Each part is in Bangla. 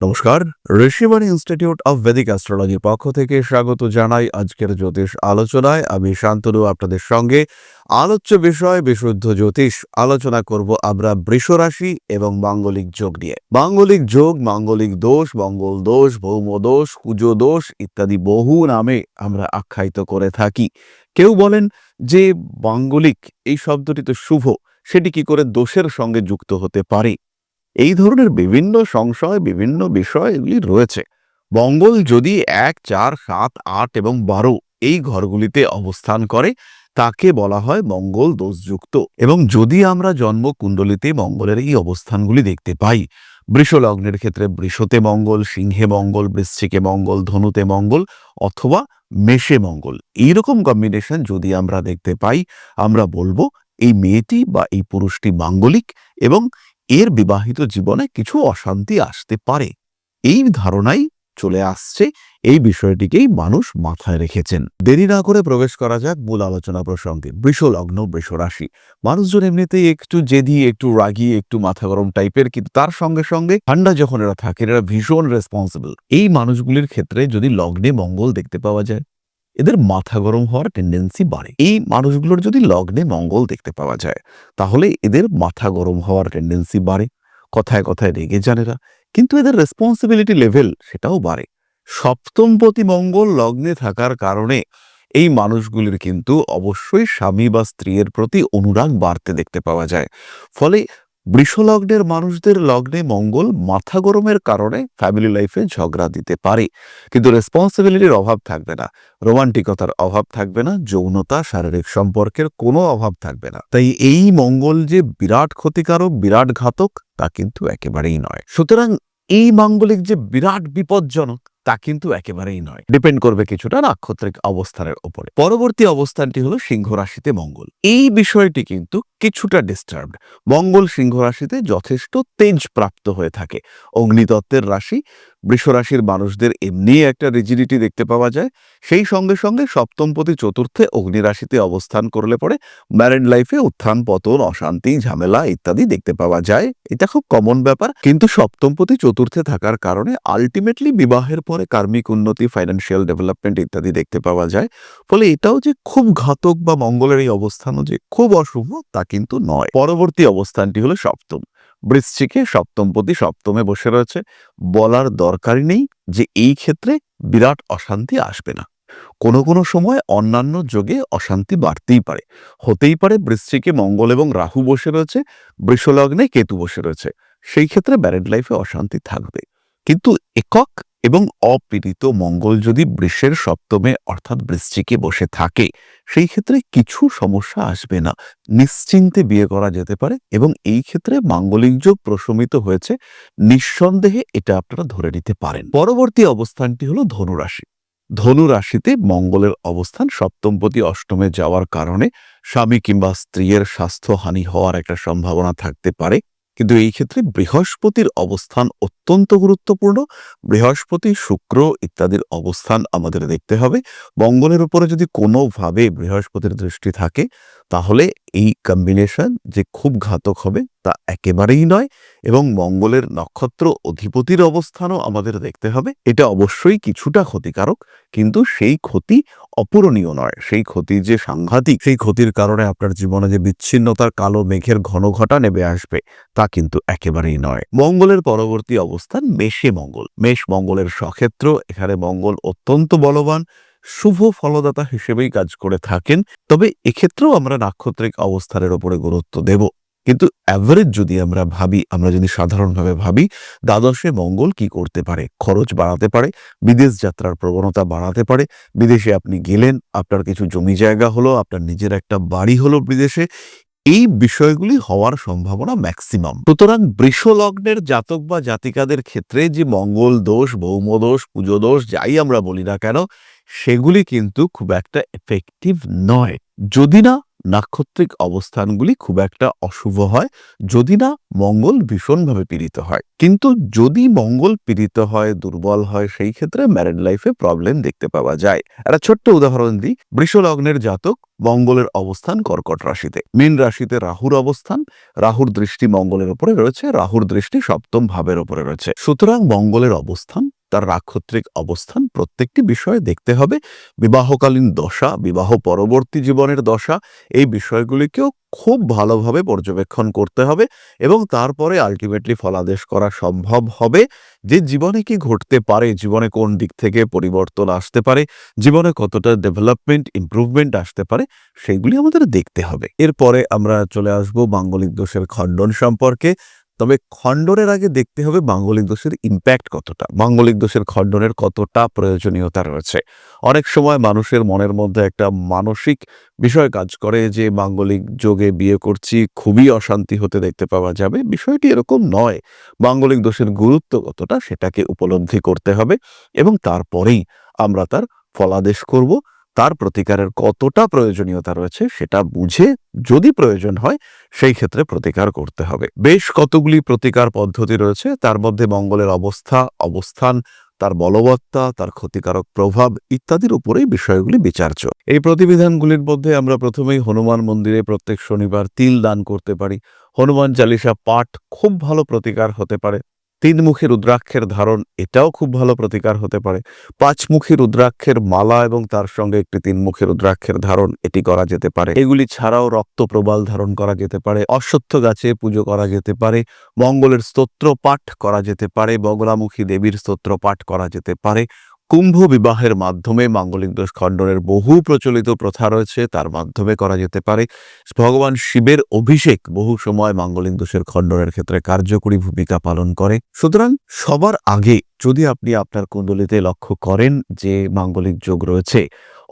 নমস্কার ঋষিবাণী ইনস্টিটিউট অফ ভেদিক অ্যাস্ট্রোলজির পক্ষ থেকে স্বাগত জানাই আজকের জ্যোতিষ আলোচনায়। আমি শান্তনু, আপনাদের সঙ্গে আলোচ্য বিষয় বিশুদ্ধ জ্যোতিষ আলোচনা করব আমরা বৃষ রাশি এবং মাঙ্গলিক যোগ নিয়ে। মাঙ্গলিক যোগ, মাঙ্গলিক দোষ, মঙ্গল দোষ, ভৌম দোষ, কুজো দোষ ইত্যাদি বহু নামে আমরা আখ্যায়িত করে থাকি। কেউ বলেন যে মাঙ্গলিক এই শব্দটি তো শুভ, সেটি কি করে দোষের সঙ্গে যুক্ত হতে পারে? এই ধরনের বিভিন্ন সংশয়, বিভিন্ন বিষয় এগুলি রয়েছে। মঙ্গল যদি এক, চার, সাত, আট এবং বারো এই ঘরগুলিতে অবস্থান করে, তাকে বলা হয় মঙ্গল দোষযুক্ত। এবং যদি আমরা জন্মকুণ্ডলিতে মঙ্গলের এই অবস্থানগুলি দেখতে পাই বৃষ লগ্নের ক্ষেত্রে বৃষতে মঙ্গল, সিংহে মঙ্গল, বৃশ্চিকে মঙ্গল, ধনুতে মঙ্গল অথবা মেষে মঙ্গল এইরকম কম্বিনেশন যদি আমরা দেখতে পাই, আমরা বলব এই মেয়েটি বা এই পুরুষটি মাঙ্গলিক এবং এর বিবাহিত জীবনে কিছু অশান্তি আসতে পারে। এই ধারণাই চলে আসছে। এই বিষয়টিকেই মানুষ মাথায় রেখেছেন। দেরি না করে প্রবেশ করা যাক মূল আলোচনা প্রসঙ্গে। বৃষ লগ্ন, বৃষ রাশি। মানুষজন এমনিতেই একটু জেদি, একটু রাগি, একটু মাথা গরম টাইপের, কিন্তু তার সঙ্গে সঙ্গে ঠান্ডা যখন এরা থাকে, এরা ভীষণ রেসপন্সিবল এই মানুষগুলির ক্ষেত্রে যদি লগ্নে মঙ্গল দেখতে পাওয়া যায় এদের মাথা গরম হওয়ার টেন্ডেন্সি বাড়ে। এই মানুষগুলোর যদি লগ্নে মঙ্গল দেখতে পাওয়া যায়, তাহলে এদের মাথা গরম হওয়ার টেন্ডেন্সি বাড়ে। কথায় কথায় রেগে যান এরা কিন্তু এদের রেসপন্সিবিলিটি লেভেল সেটাও বাড়ে। সপ্তমপতি মঙ্গল লগ্নে থাকার কারণে এই মানুষগুলির কিন্তু অবশ্যই স্বামী বা স্ত্রীর প্রতি অনুরাগ বাড়তে দেখতে পাওয়া যায়। ফলে বৃষলগ্নের মানুষদের লগ্নে মঙ্গল মাথা গরমের কারণে ফ্যামিলি লাইফে ঝগড়া দিতে পারে। কিন্তু রেসপন্সিবিলিটির অভাব থাকবে না রোমান্টিকতার অভাব থাকবে না, যৌনতা, শারীরিক সম্পর্কের কোনো অভাব থাকবে না। তাই এই মঙ্গল যে বিরাট ক্ষতিকারক, বিরাট ঘাতক, তা কিন্তু একেবারেই নয়। সুতরাং এই মাঙ্গলিক যে বিরাট বিপজ্জনক তা কিন্তু একেবারেই নয়। ডিপেন্ড করবে কিছুটা নাক্ষত্রিক অবস্থানের উপরে। পরবর্তী অবস্থানটি হলো সিংহ রাশিতে মঙ্গল। এই বিষয়টি কিন্তু কিছুটা ডিস্টার্বড মঙ্গল সিংহ রাশিতে যথেষ্ট তেজ প্রাপ্ত হয়ে থাকে। অগ্নিতত্ত্বের রাশি বৃষ রাশির মানুষদের এমনি একটা রিজিডিটি দেখতে পাওয়া যায়। সেই সঙ্গে সঙ্গে সপ্তমপতি চতুর্থে অগ্নিরাশিতে অবস্থান করলে পরে ম্যারেড লাইফে উত্থান, পতন, অশান্তি, ঝামেলা ইত্যাদি দেখতে পাওয়া যায়। এটা খুব কমন ব্যাপার। কিন্তু সপ্তমপতি চতুর্থে থাকার কারণে আলটিমেটলি বিবাহের পরে কার্মিক উন্নতি ফাইন্যান্সিয়াল ডেভেলপমেন্ট ইত্যাদি দেখতে পাওয়া যায়। ফলে এটাও যে খুব ঘাতক বা মঙ্গলের এই অবস্থানও যে খুব অশুভ, তা কিন্তু নয়। পরবর্তী অবস্থানটি হলো সপ্তম। বৃশ্চিকে সপ্তমপতি সপ্তমে বসে রয়েছে। বলার দরকারই নেই যে এই ক্ষেত্রে বিরাট অশান্তি আসবে না। কোনো কোনো সময় অন্যান্য যোগে অশান্তি বাড়তেই পারে। হতেই পারে বৃশ্চিকে মঙ্গল এবং রাহু বসে রয়েছে, বৃষলগ্নে কেতু বসে রয়েছে। সেই ক্ষেত্রে ব্যারেড লাইফে অশান্তি থাকবে। কিন্তু একক এবং অপীড়িত মঙ্গল যদি বৃষের সপ্তমে অর্থাৎ বৃশ্চিকে বসে থাকে, সেই ক্ষেত্রে কিছু সমস্যা আসবে না। নিশ্চিন্তে বিয়ে করা যেতে পারে এবং এই ক্ষেত্রে মাঙ্গলিক যোগ প্রশমিত হয়েছে। নিঃসন্দেহে এটা আপনারা ধরে নিতে পারেন। পরবর্তী অবস্থানটি হলো ধনুরাশি। ধনু রাশিতে মঙ্গলের অবস্থান সপ্তমপতি অষ্টমে যাওয়ার কারণে স্বামী কিংবা স্ত্রীর স্বাস্থ্যহানি হওয়ার একটা সম্ভাবনা থাকতে পারে। কিন্তু এই ক্ষেত্রে বৃহস্পতির অবস্থান অত্যন্ত গুরুত্বপূর্ণ। বৃহস্পতি, শুক্র ইত্যাদির অবস্থান আমাদের দেখতে হবে। মঙ্গলের উপরে যদি কোনোভাবে বৃহস্পতির দৃষ্টি থাকে, তাহলে এই কম্বিনেশন যে খুব ঘাতক হবে তা একেবারেই নয় এবং মঙ্গলের নক্ষত্র অধিপতির অবস্থানও আমাদের দেখতে হবে। এটা অবশ্যই কিছুটা ক্ষতিকারক, কিন্তু সেই ক্ষতি অপূরণীয় নয়। সেই ক্ষতি যে সাংঘাতিক, সেই ক্ষতির কারণে আপনার জীবনে যে বিচ্ছিন্নতার কালো মেঘের ঘন ঘটা নেমে আসবে, তা কিন্তু একেবারেই নয়। মঙ্গলের পরবর্তী অবস্থান মেষে মঙ্গল। মেষ মঙ্গলের সক্ষেত্র, এখানে মঙ্গল অত্যন্ত বলবান। শুভ ফলদাতা হিসেবেই কাজ করে থাকেন। তবে এক্ষেত্রেও আমরা নাক্ষত্রিক অবস্থানের ওপরে গুরুত্ব দেব। কিন্তু অ্যাভারেজ যদি আমরা ভাবি, আমরা যদি সাধারণভাবে ভাবি, দ্বাদশে মঙ্গল কি করতে পারে? খরচ বাড়াতে পারে, বিদেশ যাত্রার প্রবণতা বাড়াতে পারে, বিদেশে আপনি গেলেন, আপনার কিছু জমি জায়গা হলো, আপনার নিজের একটা বাড়ি হলো বিদেশে, এই বিষয়গুলি হওয়ার সম্ভাবনা ম্যাক্সিমাম সুতরাং বৃষ লগ্নের জাতক বা জাতিকাদের ক্ষেত্রে যে মঙ্গল দোষ ভৌম দোষ, পুজো দোষ, যাই আমরা বলি না কেন সেগুলি কিন্তু খুব একটা এফেক্টিভ নয়। যদি না, নাক্ষত্রিক অবস্থানগুলি খুব একটা অশুভ হয়, যদি না, মঙ্গল ভীষণভাবে পীড়িত হয়। কিন্তু যদি মঙ্গল পীড়িত হয়, দুর্বল হয়, সেই ক্ষেত্রে ম্যারেড লাইফে প্রবলেম দেখতে পাওয়া যায়। একটা ছোট্ট উদাহরণ দিই। বৃষলগ্নের জাতক মঙ্গলের অবস্থান কর্কট রাশিতে। মীন রাশিতে রাহুর অবস্থান, রাহুর দৃষ্টি মঙ্গলের ওপরে রয়েছে, রাহুর দৃষ্টি সপ্তম ভাবের ওপরে রয়েছে। সুতরাং মঙ্গলের অবস্থান, তার রাক্ষত্রিক অবস্থান প্রত্যেকটি বিষয়ে দেখতে হবে। বিবাহকালীন দশা, বিবাহ পরবর্তী জীবনের দশা, এই বিষয়গুলিকেও খুব ভালোভাবে পর্যবেক্ষণ করতে হবে এবং তারপরে আলটিমেটলি ফলাদেশ করা সম্ভব হবে। যে জীবনে কি ঘটতে পারে, জীবনে কোন দিক থেকে পরিবর্তন আসতে পারে, জীবনে কতটা ডেভেলপমেন্ট ইম্প্রুভমেন্ট আসতে পারে, সেগুলি আমাদের দেখতে হবে। এরপরে আমরা চলে আসব মাঙ্গলিক দোষের খণ্ডন সম্পর্কে। তবে খণ্ডনের আগে দেখতে হবে মাঙ্গলিক দোষের ইম্প্যাক্ট কতটা। মাঙ্গলিক দোষের খণ্ডনের কতটা প্রয়োজনীয়তা রয়েছে। অনেক সময় মানুষের মনের মধ্যে একটা মানসিক বিষয় কাজ করে যে মাঙ্গলিক যোগে বিয়ে করছি, খুবই অশান্তি হতে দেখতে পাওয়া যাবে। বিষয়টি এরকম নয়। মাঙ্গলিক দোষের গুরুত্ব কতটা সেটাকে উপলব্ধি করতে হবে এবং তারপরেই আমরা তার ফলাদেশ করব। তার প্রতিকারের কতটা প্রয়োজনীয়তা রয়েছে সেটা বুঝে যদি প্রয়োজন হয়, সেই ক্ষেত্রে প্রতিকার করতে হবে। বেশ কতগুলি প্রতিকার পদ্ধতি রয়েছে, তার মধ্যে মঙ্গলের অবস্থা, অবস্থান, তার বলবত্তা, তার ক্ষতিকারক প্রভাব ইত্যাদির উপরেই বিষয়গুলি বিচার্য। এই প্রতিবিধানগুলির মধ্যে আমরা প্রথমেই হনুমান মন্দিরে প্রত্যেক শনিবার তিল দান করতে পারি। হনুমান চালিসা পাঠ খুব ভালো প্রতিকার হতে পারে। তিনমুখী রুদ্রাক্ষের ধারণ এটাও খুব ভালো প্রতিকার হতে পারে। পাঁচমুখী রুদ্রাক্ষের মালা এবং তার সঙ্গে একটি তিনমুখী রুদ্রাক্ষের ধারণ এটি করা যেতে পারে। এগুলি ছাড়াও রক্ত প্রবাল ধারণ করা যেতে পারে, অশ্বত্থ গাছে পুজো করা যেতে পারে, মঙ্গলের স্তোত্র পাঠ করা যেতে পারে, বগলামুখী দেবীর স্তোত্র পাঠ করা যেতে পারে কুম্ভ বিবাহের মাধ্যমে মাঙ্গলিক দোষ খণ্ডনের বহু প্রচলিত প্রথা রয়েছে, তার মাধ্যমে করা যেতে পারে। ভগবান শিবের অভিষেক বহু সময় মাঙ্গলিক দোষের খণ্ডনের ক্ষেত্রে কার্যকরী ভূমিকা পালন করে। সুতরাং সবার আগে যদি আপনি আপনার কুণ্ডলিতে লক্ষ্য করেন যে মাঙ্গলিক যোগ রয়েছে,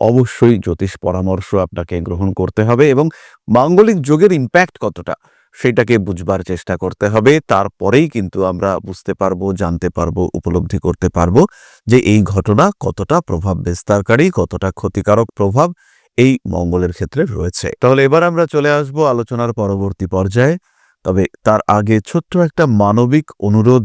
অবশ্যই জ্যোতিষ পরামর্শ আপনাকে গ্রহণ করতে হবে এবং মাঙ্গলিক যোগের ইম্প্যাক্ট কতটা? সেটাকে বুঝবার চেষ্টা করতে হবে। তারপরেই কিন্তু আমরা বুঝতে পারব, জানতে পারব, উপলব্ধি করতে পারব যে এই ঘটনা কতটা প্রভাব বিস্তারকারী, কতটা ক্ষতিকারক প্রভাব এই মঙ্গলের ক্ষেত্রে রয়েছে। তাহলে এবার আমরা চলে আসব আলোচনার পরবর্তী পর্যায়ে। তবে তার আগে ছোট্ট একটা মানবিক অনুরোধ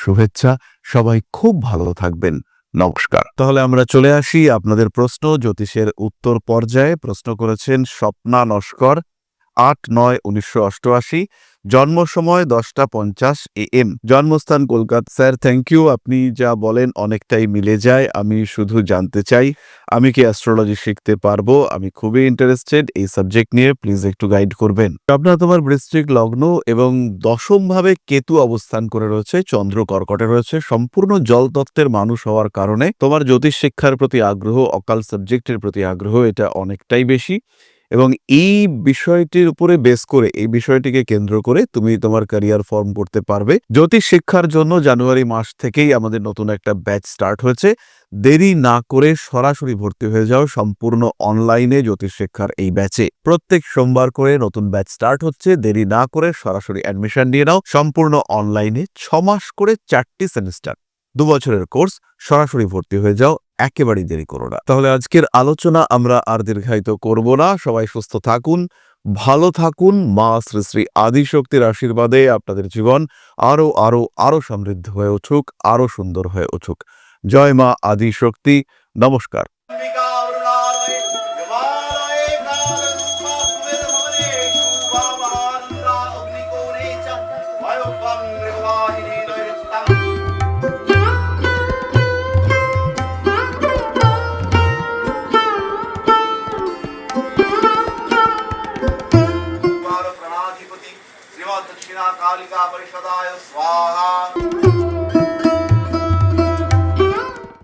শুভেচ্ছা। সবাই খুব ভালো থাকবেন। নমস্কার। তাহলে আমরা চলে আসি আপনাদের প্রশ্ন জ্যোতিষের উত্তর পর্যায়ে। প্রশ্ন করেছেন স্বপ্না নস্কর, আট নয় উনিশশো অষ্টআশি। জন্ম সময় দশটা পঞ্চাশ এ এম। জন্মস্থান কলকাতা। স্যার থ্যাংক ইউ আপনি যা বলেন অনেকটাই মিলে যায়। আমি শুধু জানতে চাই, আমি কি অ্যাস্ট্রোলজি শিখতে পারব? আমি খুবই ইন্টারেস্টেড এই সাবজেক্ট নিয়ে। প্লিজ একটু গাইড করবেন। আপনার তোমার বৃশ্চিক লগ্ন এবং দশম ভাবে কেতু অবস্থান করে রয়েছে, চন্দ্র কর্কটে রয়েছে। সম্পূর্ণ জল তত্ত্বের মানুষ হওয়ার কারণে তোমার জ্যোতিষ শিক্ষার প্রতি আগ্রহ, অকাল সাবজেক্টের প্রতি আগ্রহ, এটা অনেকটাই বেশি। এবং এই বিষয়টির উপরে বেস করে, এই বিষয়টিকে কেন্দ্র করে তুমি তোমার ক্যারিয়ার ফর্ম করতে পারবে। জ্যোতিষ শিক্ষার জন্য জানুয়ারি মাস থেকেই আমাদের নতুন একটা ব্যাচ স্টার্ট হয়েছে। দেরি না করে সরাসরি ভর্তি হয়ে যাও সম্পূর্ণ অনলাইনে জ্যোতিষ শিক্ষার এই ব্যাচে প্রত্যেক সোমবার করে নতুন ব্যাচ স্টার্ট হচ্ছে, দেরি না করে সরাসরি অ্যাডমিশন নিয়ে নাও। সম্পূর্ণ অনলাইনে ছ মাস করে চারটি সেমিস্টার দু বছরের কোর্স সরাসরি ভর্তি হয়ে যাও। একেবারেই দেরি করো না। তাহলে আজকের আলোচনা আমরা আর দীর্ঘায়িত করব না। সবাই সুস্থ থাকুন, ভালো থাকুন। মা শ্রী শ্রী আদিশক্তির আশীর্বাদে আপনাদের জীবন আরও আরও আরও সমৃদ্ধ হয়ে উঠুক, আরও সুন্দর হয়ে উঠুক। জয় মা আদিশক্তি। নমস্কার।